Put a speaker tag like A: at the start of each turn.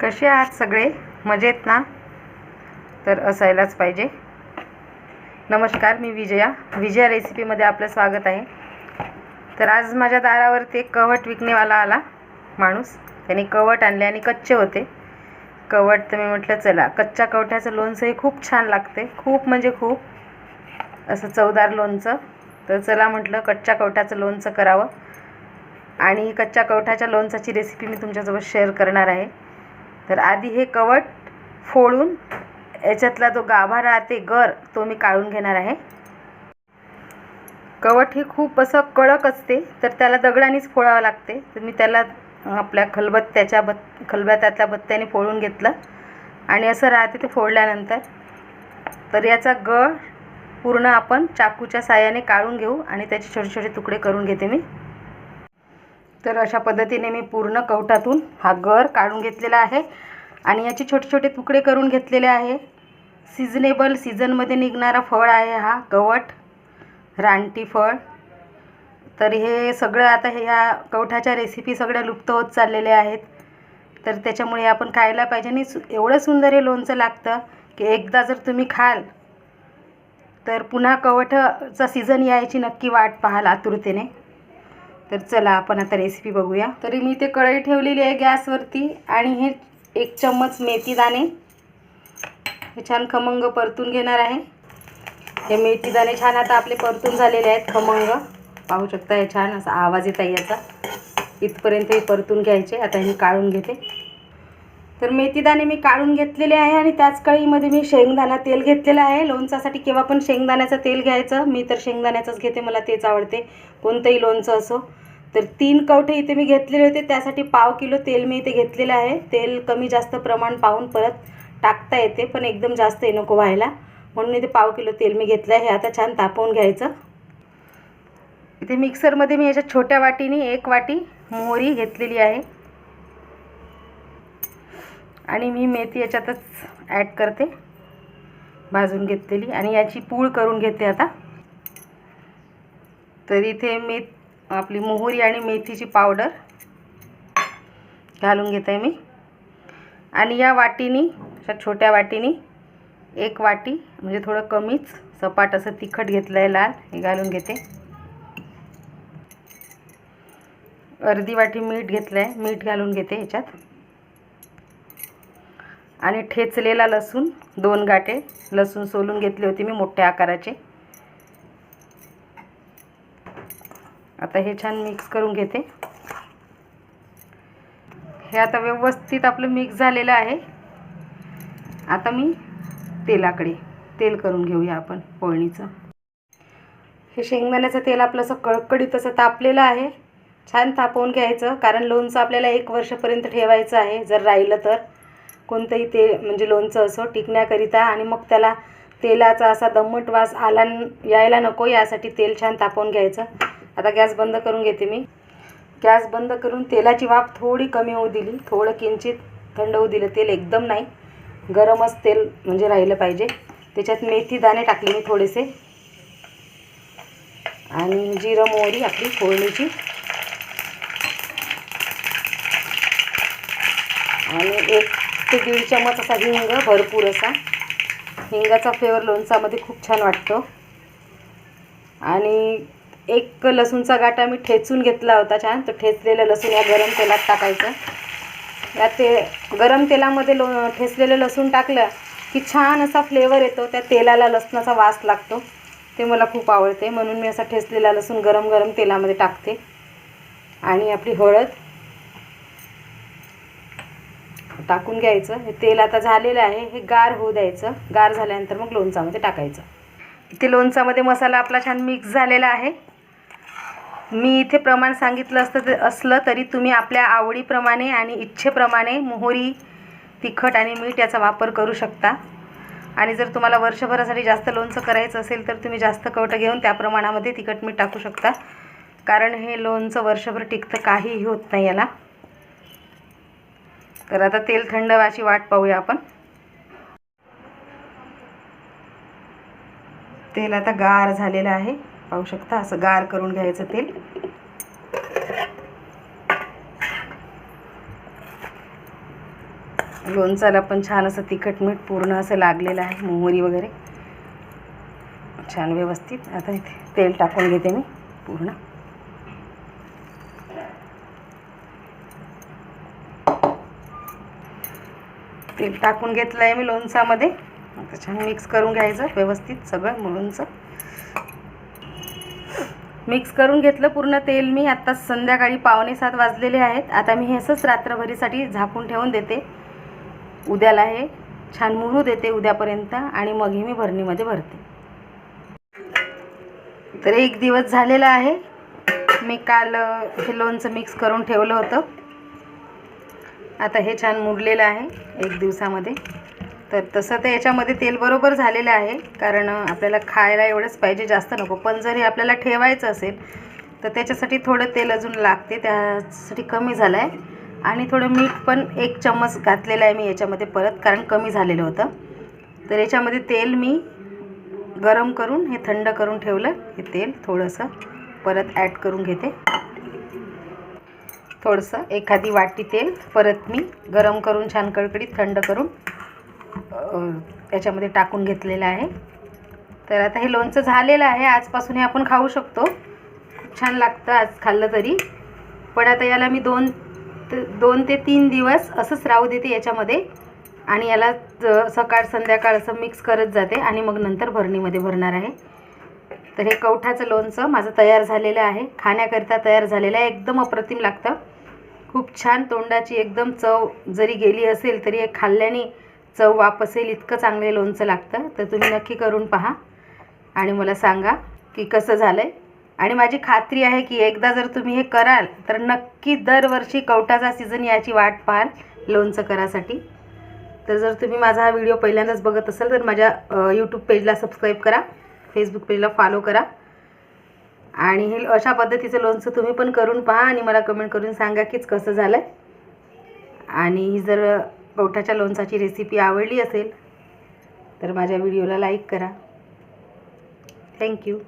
A: कसे आहात सगळे? मजेत ना? तर असायलाच पाहिजे. नमस्कार मी विजया. विजया रेसिपीमध्ये आपलं स्वागत आहे. तर आज माझ्या दारावरती एक कवट विकणेवाला आला माणूस. त्याने कवट आणले आणि कच्चे होते. कवट तर मी म्हटलं चला कच्च्या कवट्याचं लोणचंही खूप छान लागते. खूप म्हणजे खूप. असं चवदार लोणचं. तर चला म्हटलं कच्च्या कवठ्याचं लोणचं करावं. आणि कच्च्या कवठाच्या लोणचाची रेसिपी मी तुमच्यासोबत शेअर करणार आहे. तर आधी हे कवट फोडून याच्यातला जो गाभा राहते गर तो मी काढून घेणार आहे. कवट हे खूप असं कडक असते तर त्याला दगडानेच फोडावं लागते. तर मी त्याला आपल्या खलबत्त्याच्या बत् खलबत्त्यातल्या बत्त्याने फोडून घेतलं. आणि असं राहते ते फोडल्यानंतर. तर याचा गळ पूर्ण आपण चाकूच्या साह्याने काढून घेऊ आणि त्याचे छोटे छोटे तुकडे करून घेते मी. तर अशा पद्धतीने मी पूर्ण कवटातून हा गर काढून घेतलेला आहे आणि याचे छोटे छोटे तुकडे करून घेतलेले आहे. सिजनेबल सीझनमध्ये निघणारा फळ आहे हा गवट रानटी फळ. तर हे सगळं आता हे ह्या कवठाच्या रेसिपी सगळ्या लुप्त होत चाललेल्या आहेत. तर त्याच्यामुळे आपण खायला पाहिजे आणि सु एवढं सुंदर हे लोणचं लागतं की एकदा जर तुम्ही खाल तर पुन्हा कवठाचा सीझन यायची नक्की वाट पाहाल आतुरतेने. तर चला आपण आता रेसिपी बघूया. तरी मी ते कढई ठेवलेली आहे गॅसवरती आणि हे एक चम्मच मेथीदाणे हे छान खमंग परतून घेणार आहे. हे मेथीदाणे छान आता आपले परतून झालेले आहेत खमंग. पाहू शकता हे छान असा आवाज येत आहे याचा. इथपर्यंत हे परतून घ्यायचे. आता हे काढून घेते. तर मेथीदाणे मी काढून घेतलेले आहे आणि त्याच कढईमध्ये मी शेंगदाणा तेल घेतलेलं आहे. लोणचासाठी केव्हा पण शेंगदाण्याचं तेल घ्यायचं. मी तर शेंगदाण्याचंच घेते मला तेच आवडते. कोणतंही लोणचं असो. तर तीन कवठे इथे मी घेतलेले होते. त्यासाठी पाव किलो तेल मी इथे घेतलेलं आहे. तेल कमी जास्त प्रमाण पाहून परत टाकता येते पण एकदम जास्त हे नको व्हायला. म्हणून इथे पाव किलो तेल मी घेतलं आहे. हे आता छान तापवून घ्यायचं. इथे मिक्सरमध्ये मी याच्या छोट्या वाटीने एक वाटी मोहरी घेतलेली आहे. आणि मी मेथी याच्यातच ॲड करते. भाजून घेतलेली. आणि याची पूळ करून घेते आता. तर इथे मी आपली मोहरी आणि मेथीची पावडर घालून घेते मी. आणि या वाटीनी अशा छोट्या वाटीनी एक वाटी म्हणजे थोडं कमीच सपाट असं तिखट घेतलं आहे लाल हे घालून घेते. अर्धी वाटी मीठ घेतलं आहे मीठ घालून घेते ह्याच्यात. आणि ठेचलेला लसूण दोन गाठे. लसूण सोलून घेतले होते मी मोठ्या आकाराचे. आता हे छान मिक्स करून घेते. हे आता व्यवस्थित आपलं मिक्स झालेलं आहे. आता मी तेलाकडे तेल करून घेऊया आपण पोळणीचं. हे शेंगदाण्याचं तेल आपलं असं कडकडीत असं तापलेलं आहे. छान तापवून घ्यायचं कारण लोणचं आपल्याला एक वर्षापर्यंत ठेवायचं आहे जर राहिलं तर. कोणतंही ते म्हणजे लोणचं असो टिकण्याकरिता आणि मग त्याला तेलाचा असा दमट वास आला यायला नको यासाठी तेल छान तापवून घ्यायचं. आता गॅस बंद करून घेते मी. गॅस बंद करून तेलाची वाफ थोडी कमी होऊ दिली. थोडं किंचित थंड होऊ दिलं. तेल एकदम नाही. गरमच तेल म्हणजे राहिलं पाहिजे. त्याच्यात मेथी दाणे टाकले मी थोडेसे. आणि जिरं मोहरी आपली फोडणीची. आणि एक ते दीड चमच असा हिंग भरपूर असा. हिंगाचा फ्लेवर लोणचामध्ये खूप छान वाटतो. आणि एक लसूणचा गाठा मी ठेचून घेतला होता छान. तो ठेचलेलं लसूण या गरम तेलात टाकायचं. या ते गरम तेलामध्ये लो ठेचलेलं लसूण टाकलं की छान असा फ्लेवर येतो. त्या तेलाला लसणाचा वास लागतो. ते मला खूप आवडते. म्हणून मी असा ठेचलेला लसूण गरम गरम तेलामध्ये टाकते. आणि आपली हळद. टाकून घ्यायचं. हे तेल आता झालेलं आहे. हे गार होऊ द्यायचं. गार झाल्यानंतर मग लोणचामध्ये टाकायचं. इथे लोणचामध्ये मसाला आपला छान मिक्स झालेला आहे. मी इथे प्रमाण सांगितलं असतं ते असलं तरी तुम्ही आपल्या आवडीप्रमाणे आणि इच्छेप्रमाणे मोहरी तिखट आणि मीठ याचा वापर करू शकता. आणि जर तुम्हाला वर्षभरासाठी जास्त लोणचं करायचं असेल तर तुम्ही जास्त कवटं घेऊन त्या प्रमाणामध्ये तिखट मीठ टाकू शकता. कारण हे लोणचं वर्षभर टिकतं काहीही होत नाही याला. तर आता तेल थंड व्हायची वाट पाहूया आपण. तेल आता गार झालेलं आहे. पाहू शकता असं गार करून घ्यायचं तेल. लोणचाला पण छान असं तिखट मीठ पूर्ण असं लागलेलं आहे मोहरी वगैरे. छान व्यवस्थित. आता इथे तेल टाकून घेते मी पूर्ण. तेल टाकून घेतलं आहे मी लोणचामध्ये आता छान मिक्स करून घ्यायचं व्यवस्थित सगळं लोणचं मिक्स करून घेतलं पूर्ण तेल मी. आत्ता संध्याकाळी पावणे सात वाजलेले आहेत. आता मी हे असंच रात्रभरीसाठी झाकून ठेवून देते. उद्याला हे छान मुरू देते उद्यापर्यंत आणि मग हे मी भरणीमध्ये भरते. तर एक दिवस झालेला आहे. मी काल हे लोणचं मिक्स करून ठेवलं होतं. आता हे छान मुरलेलं आहे एक दिवसामध्ये. तर तसं तर याच्यामध्ये तेल बरोबर झालेलं आहे कारण आपल्याला खायला एवढंच पाहिजे जास्त नको. पण जर हे आपल्याला ठेवायचं असेल तर त्याच्यासाठी थोडं तेल अजून लागते त्यासाठी कमी झालं आहे आणि थोडं मीठ पण एक चम्मच घातलेलं आहे मी याच्यामध्ये परत कारण कमी झालेलं होतं. तर याच्यामध्ये तेल मी गरम करून हे थंड करून ठेवलं हे तेल थोडंसं परत ॲड करून घेते. थोडंसं एखादी वाटी तेल परत मी गरम करून छान कडकडीत थंड करून त्याच्यामध्ये टाकून घेतलेलं आहे. तर आता हे लोणचं झालेलं आहे आजपासून हे आपण खाऊ शकतो. खूप छान लागतं आज खाल्लं तरी. पण आता याला मी दोन दोन ते तीन दिवस असंच राहू देते याच्यामध्ये. आणि याला सकाळ संध्याकाळ असं मिक्स करत जाते आणि मग नंतर भरणीमध्ये भरणार आहे. तर हे कवठाचं लोणचं माझं तयार झालेलं आहे. खाण्याकरिता तयार झालेलं आहे. एकदम अप्रतिम लागतं. खूप छान तोंडाची एकदम चव जरी गेली असेल तरी हे खाल्ल्याने चव वापस येईल इतकं चांगलं लोणचं लागतं. तर तुम्ही नक्की करून पहा. आणि मला सांगा की कसं झालं आहे आणि माझी खात्री आहे की एकदा जर तुम्ही हे कराल तर नक्की दरवर्षी कवटाचा सीझन याची वाट पाहाल लोणचं करासाठी. तर जर तुम्ही माझा हा व्हिडिओ पहिल्यांदाच बघत असाल तर माझ्या यूट्यूब पेजला सबस्क्राईब करा. फेसबुक पेजला फॉलो करा. आणि हे अशा पद्धतीचं लोणचं तुम्ही पण करून पहा आणि मला कमेंट करून सांगा कीच कसं झालं आहे आणि ही जर कवठाच्या लोणचाची रेसिपी आवडली असेल तर माझ्या व्हिडिओला लाईक करा. थँक्यू